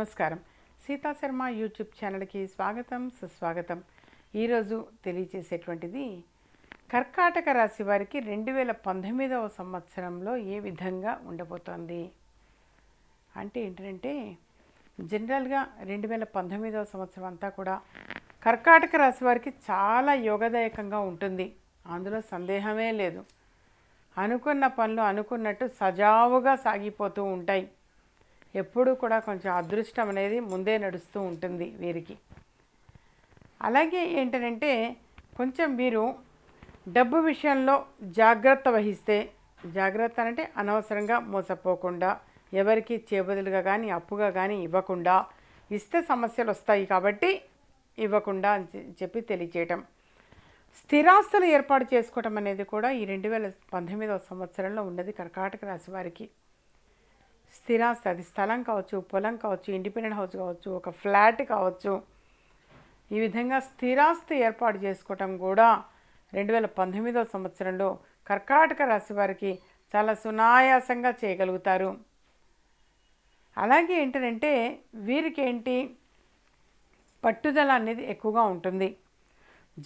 నమస్కారం. సీతా శర్మ యూట్యూబ్ ఛానల్కి స్వాగతం సుస్వాగతం. ఈరోజు తెలియచేసేటువంటిది కర్కాటక రాశి వారికి రెండు వేల పంతొమ్మిదవ సంవత్సరంలో ఏ విధంగా ఉండబోతోంది? అంటే ఏంటంటే జనరల్గా రెండు వేల పంతొమ్మిదవ సంవత్సరం అంతా కూడా కర్కాటక రాశి వారికి చాలా యోగదాయకంగా ఉంటుంది. అందులో సందేహమే లేదు. అనుకున్న పనులు అనుకున్నట్టు సజావుగా సాగిపోతూ ఉంటాయి. ఎప్పుడూ కూడా కొంచెం అదృష్టం అనేది ముందే నడుస్తూ ఉంటుంది వీరికి. అలాగే ఏంటంటే కొంచెం మీరు డబ్బు విషయంలో జాగ్రత్త వహిస్తే జాగ్రత్త అంటే అనవసరంగా మోసపోకుండా ఎవరికి చేబదులుగా కానీ అప్పుగా కానీ ఇవ్వకుండా ఇస్తే సమస్యలు వస్తాయి కాబట్టి ఇవ్వకుండా అని చెప్పి తెలియచేయటం. స్థిరాస్తులు ఏర్పాటు చేసుకోవటం అనేది కూడా ఈ రెండు వేల పంతొమ్మిదవ సంవత్సరంలో ఉన్నది కర్కాటక రాశి వారికి. స్థిరాస్తి అది స్థలం కావచ్చు పొలం కావచ్చు ఇండిపెండెంట్ హౌస్ కావచ్చు ఒక ఫ్లాట్ కావచ్చు. ఈ విధంగా స్థిరాస్తి ఏర్పాటు చేసుకోవటం కూడా రెండు వేల పంతొమ్మిదవ సంవత్సరంలో కర్కాటక రాశి వారికి చాలా సునాయాసంగా చేయగలుగుతారు. అలాగే ఏంటంటే వీరికి ఏంటి పట్టుదల అనేది ఎక్కువగా ఉంటుంది.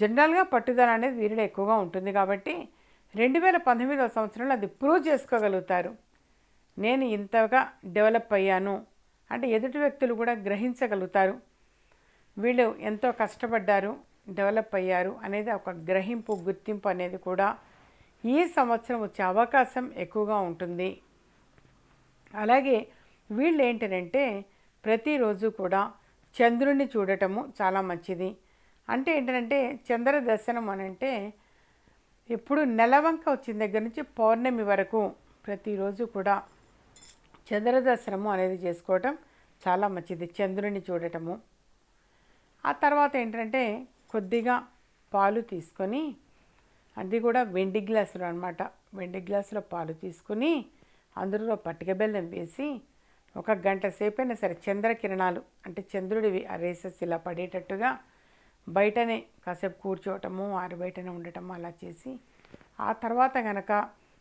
జనరల్గా పట్టుదల అనేది వీరిలో ఎక్కువగా ఉంటుంది కాబట్టి రెండు వేల పంతొమ్మిదవ సంవత్సరంలో అది ప్రూవ్ చేసుకోగలుగుతారు. నేను ఇంతగా డెవలప్ అయ్యాను అంటే ఎదుటి వ్యక్తులు కూడా గ్రహించగలుగుతారు. వీళ్ళు ఎంతో కష్టపడ్డారు డెవలప్ అయ్యారు అనేది ఒక గ్రహింపు గుర్తింపు అనేది కూడా ఈ సంవత్సరం వచ్చే అవకాశం ఎక్కువగా ఉంటుంది. అలాగే వీళ్ళు ఏంటంటే ప్రతిరోజు కూడా చంద్రుడిని చూడటము చాలా మంచిది. అంటే ఏంటంటే చంద్ర దర్శనం అని అంటే ఎప్పుడు నెలవంక వచ్చిన దగ్గర నుంచి పౌర్ణమి వరకు ప్రతిరోజు కూడా చంద్రదర్శనము అనేది చేసుకోవటం చాలా మంచిది చంద్రుడిని చూడటము. ఆ తర్వాత ఏంటంటే కొద్దిగా పాలు తీసుకొని అది కూడా వెండి గ్లాసులు అనమాట వెండి గ్లాసులో పాలు తీసుకుని అందులో పట్టిక బెల్లం వేసి ఒక గంట సేపైనా సరే చంద్రకిరణాలు అంటే చంద్రుడివి రేసెస్ ఇలా పడేటట్టుగా బయటనే కాసేపు కూర్చోవటము ఆరు బయటనే ఉండటము అలా చేసి ఆ తర్వాత కనుక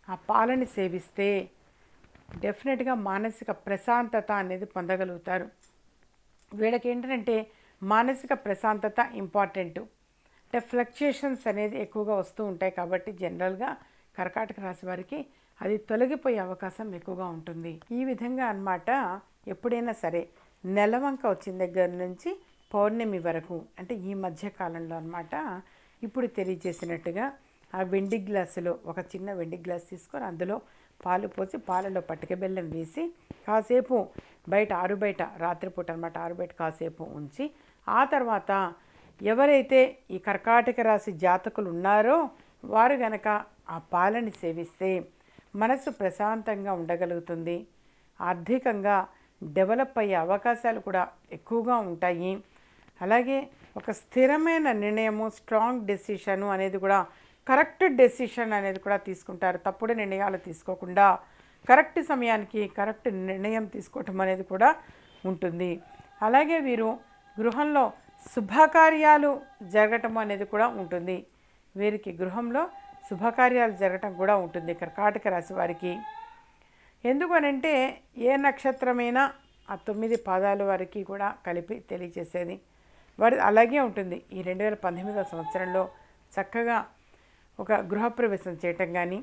ఆ పాలని సేవిస్తే డెఫినెట్గా మానసిక ప్రశాంతత అనేది పొందగలుగుతారు. వీళ్ళకి ఏంటంటే మానసిక ప్రశాంతత ఇంపార్టెంట్. అంటే ఫ్లక్చుయేషన్స్ అనేది ఎక్కువగా వస్తూ ఉంటాయి కాబట్టి జనరల్గా కర్కాటక రాశి వారికి అది తొలగిపోయే అవకాశం ఎక్కువగా ఉంటుంది. ఈ విధంగా అన్నమాట ఎప్పుడైనా సరే నెలవంక వచ్చిన దగ్గర నుంచి పౌర్ణమి వరకు అంటే ఈ మధ్య కాలంలో అన్నమాట ఇప్పుడు తెలియజేసినట్టుగా ఆ వెండి గ్లాసులో ఒక చిన్న వెండి గ్లాస్ తీసుకొని అందులో పాలు పోసి పాలలో పటిక బెల్లం వేసి కాసేపు బయట ఆరుబయట రాత్రిపూట అనమాట ఆరుబయట కాసేపు ఉంచి ఆ తర్వాత ఎవరైతే ఈ కర్కాటక రాశి జాతకులు ఉన్నారో వారు గనక ఆ పాలని సేవిస్తే మనసు ప్రశాంతంగా ఉండగలుగుతుంది. ఆర్థికంగా డెవలప్ అయ్యే అవకాశాలు కూడా ఎక్కువగా ఉంటాయి. అలాగే ఒక స్థిరమైన నిర్ణయము స్ట్రాంగ్ డెసిషను అనేది కూడా కరెక్ట్ డెసిషన్ అనేది కూడా తీసుకుంటారు. తప్పుడు నిర్ణయాలు తీసుకోకుండా కరెక్ట్ సమయానికి కరెక్ట్ నిర్ణయం తీసుకోవటం అనేది కూడా ఉంటుంది. అలాగే వీరు గృహంలో శుభకార్యాలు జరగటం అనేది కూడా ఉంటుంది. వీరికి గృహంలో శుభకార్యాలు జరగటం కూడా ఉంటుంది కర్కాటక రాశి వారికి. ఎందుకనంటే ఏ నక్షత్రమైనా ఆ తొమ్మిది పాదాల వారికి కూడా కలిపి తెలియజేసేది. వారి అలాగే ఉంటుంది. ఈ రెండు వేల పంతొమ్మిదవ సంవత్సరంలో చక్కగా ఒక గృహప్రవేశం చేయటం కానీ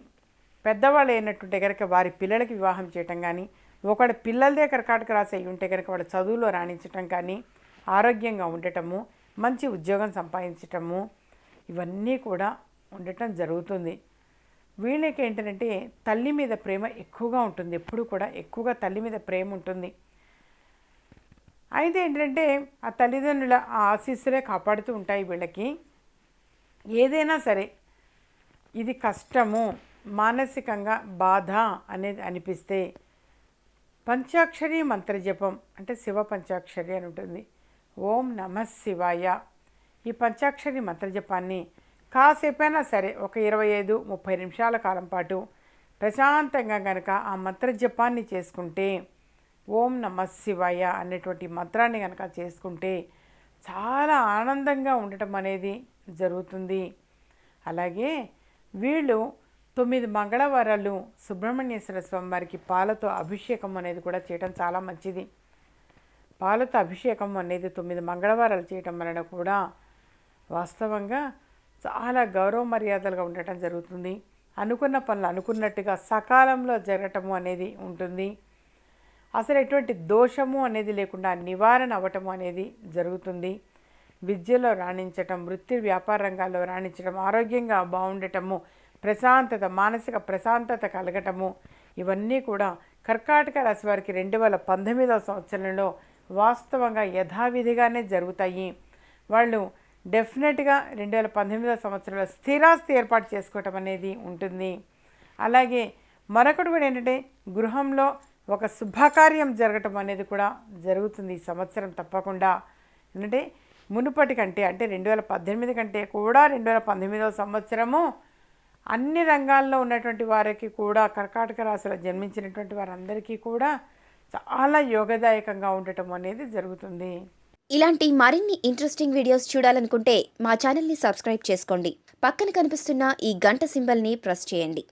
పెద్దవాళ్ళు అయినట్టుంటే కనుక వారి పిల్లలకి వివాహం చేయటం కానీ ఒకటి పిల్లలదే కర్కాటక రాసి అయి ఉంటే కనుక వాళ్ళ చదువులో రాణించటం కానీ ఆరోగ్యంగా ఉండటము మంచి ఉద్యోగం సంపాదించటము ఇవన్నీ కూడా ఉండటం జరుగుతుంది. వీళ్ళకి ఏంటంటే తల్లి మీద ప్రేమ ఎక్కువగా ఉంటుంది. ఎప్పుడు కూడా ఎక్కువగా తల్లి మీద ప్రేమ ఉంటుంది. అయితే ఏంటంటే ఆ తల్లిదండ్రుల ఆ ఆశీస్సులే కాపాడుతూ ఉంటాయి వీళ్ళకి. ఏదైనా సరే ఇది కష్టము మానసికంగా బాధ అనేది అనిపిస్తే పంచాక్షరి మంత్రజపం అంటే శివ పంచాక్షరి అని ఉంటుంది. ఓం నమ శివాయ. ఈ పంచాక్షరి మంత్రజపాన్ని కాసేపైనా సరే ఒక ఇరవై ఐదు ముప్పై నిమిషాల కాలం పాటు ప్రశాంతంగా కనుక ఆ మంత్రజపాన్ని చేసుకుంటే ఓం నమ శివాయ అనేటువంటి మంత్రాన్ని కనుక చేసుకుంటే చాలా ఆనందంగా ఉండటం అనేది జరుగుతుంది. అలాగే వీళ్ళు తొమ్మిది మంగళవారాలు సుబ్రహ్మణ్యేశ్వర స్వామి వారికి పాలతో అభిషేకం అనేది కూడా చేయడం చాలా మంచిది. పాలతో అభిషేకం అనేది తొమ్మిది మంగళవారాలు చేయటం వలన కూడా వాస్తవంగా చాలా గౌరవ మర్యాదలుగా ఉండటం జరుగుతుంది. అనుకున్న పనులు అనుకున్నట్టుగా సకాలంలో జరగటము అనేది ఉంటుంది. అసలు ఎటువంటి దోషము అనేది లేకుండా నివారణ అవ్వటము అనేది జరుగుతుంది. విద్యలో రాణించటం వృత్తి వ్యాపార రంగాల్లో రాణించటం ఆరోగ్యంగా బాగుండటము ప్రశాంతత మానసిక ప్రశాంతత కలగటము ఇవన్నీ కూడా కర్కాటక రాశి వారికి రెండు వేల పంతొమ్మిదవ సంవత్సరంలో వాస్తవంగా యథావిధిగానే జరుగుతాయి. వాళ్ళు డెఫినెట్గా రెండు వేల పంతొమ్మిదవ సంవత్సరంలో స్థిరాస్తి ఏర్పాటు చేసుకోవటం అనేది ఉంటుంది. అలాగే మరొకటి కూడా ఏంటంటే గృహంలో ఒక శుభకార్యం జరగటం అనేది కూడా జరుగుతుంది ఈ సంవత్సరం తప్పకుండా. ఎందుకంటే మునుపటి కంటే అంటే రెండు వేల పద్దెనిమిది కంటే కూడా రెండు వేల పంతొమ్మిదవ సంవత్సరము అన్ని రంగాల్లో ఉన్నటువంటి వారికి కూడా కర్కాటక రాశిలో జన్మించినటువంటి వారందరికీ కూడా చాలా యోగదాయకంగా ఉండటం అనేది జరుగుతుంది. ఇలాంటి మరిన్ని ఇంట్రెస్టింగ్ వీడియోస్ చూడాలనుకుంటే మా ఛానల్ని సబ్స్క్రైబ్ చేసుకోండి. పక్కన కనిపిస్తున్న ఈ గంట సింబల్ని ప్రెస్ చేయండి.